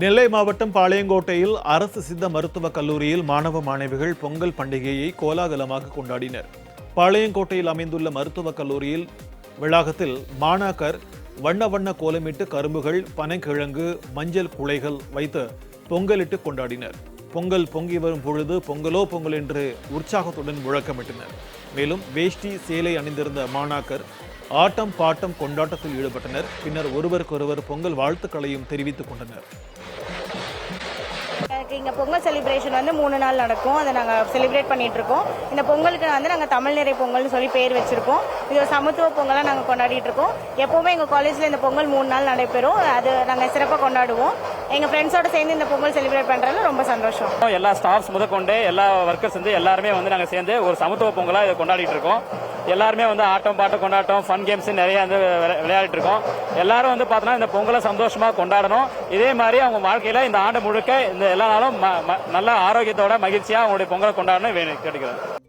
நெல்லை மாவட்டம் பாளையங்கோட்டையில் அரசு சித்த மருத்துவக் கல்லூரியில் மாணவ மாணவிகள் பொங்கல் பண்டிகையை கோலாகலமாக கொண்டாடினர். பாளையங்கோட்டையில் அமைந்துள்ள மருத்துவக் கல்லூரியில் வளாகத்தில் மாணாக்கர் வண்ண வண்ண கோலமிட்டு கரும்புகள் பனைக்கிழங்கு மஞ்சள் குலைகள் வைத்து பொங்கலிட்டு கொண்டாடினர். பொங்கல் பொங்கி வரும் பொழுது பொங்கலோ பொங்கல் என்று உற்சாகத்துடன் முழக்கமிட்டனர். மேலும் வேஷ்டி சேலை அணிந்திருந்த மாணாக்கர் ஆட்டம் பாட்டம் கொண்டாட்டத்தில் ஈடுபட்டனர். பின்னர் ஒருவருக்கொருவர் பொங்கல் வாழ்த்துக்களையும் தெரிவித்துக் கொண்டனர். எனக்கு இங்கே பொங்கல் செலிப்ரேஷன் வந்து மூணு நாள் நடக்கும். அதை நாங்கள் செலிப்ரேட் பண்ணிகிட்ருக்கோம் இந்த பொங்கலுக்கு வந்து நாங்கள் தமிழ் நிறை பொங்கல்னு சொல்லி பேர் வச்சுருக்கோம். இது ஒரு சமத்துவ பொங்கலாக நாங்கள் கொண்டாடிட்டு இருக்கோம் எப்போவுமே எங்கள் காலேஜில் இந்த பொங்கல் மூணு நாள் நடைபெறும். அது நாங்கள் சிறப்பாக கொண்டாடுவோம். எங்கள் ஃப்ரெண்ட்ஸோட சேர்ந்து இந்த பொங்கல் செலிப்ரேட் பண்ணுறதுல ரொம்ப சந்தோஷம். எல்லா ஸ்டாஃப்ஸ் முதற்கொண்டு எல்லா ஒர்க்கர்ஸ் வந்து எல்லாருமே வந்து நாங்கள் சேர்ந்து ஒரு சமத்துவ பொங்கலாக இதை கொண்டாடிட்டு இருக்கோம். எல்லாருமே வந்து ஆட்டம் பாட்டம் கொண்டாட்டம் ஃபன் கேம்ஸ் நிறைய வந்து விளையாடிட்டு இருக்கோம். எல்லாரும் வந்து பார்த்தோன்னா இந்த பொங்கலை சந்தோஷமா கொண்டாடணும். இதே மாதிரி அவங்க வாழ்க்கையில இந்த ஆண்டு முழுக்க இந்த எல்லா நாளும் ம- ம- நல்ல ஆரோக்கியத்தோட மகிழ்ச்சியா அவங்களுடைய பொங்கலை கொண்டாடணும் வேணும் கேட்டுக்கிறேன்.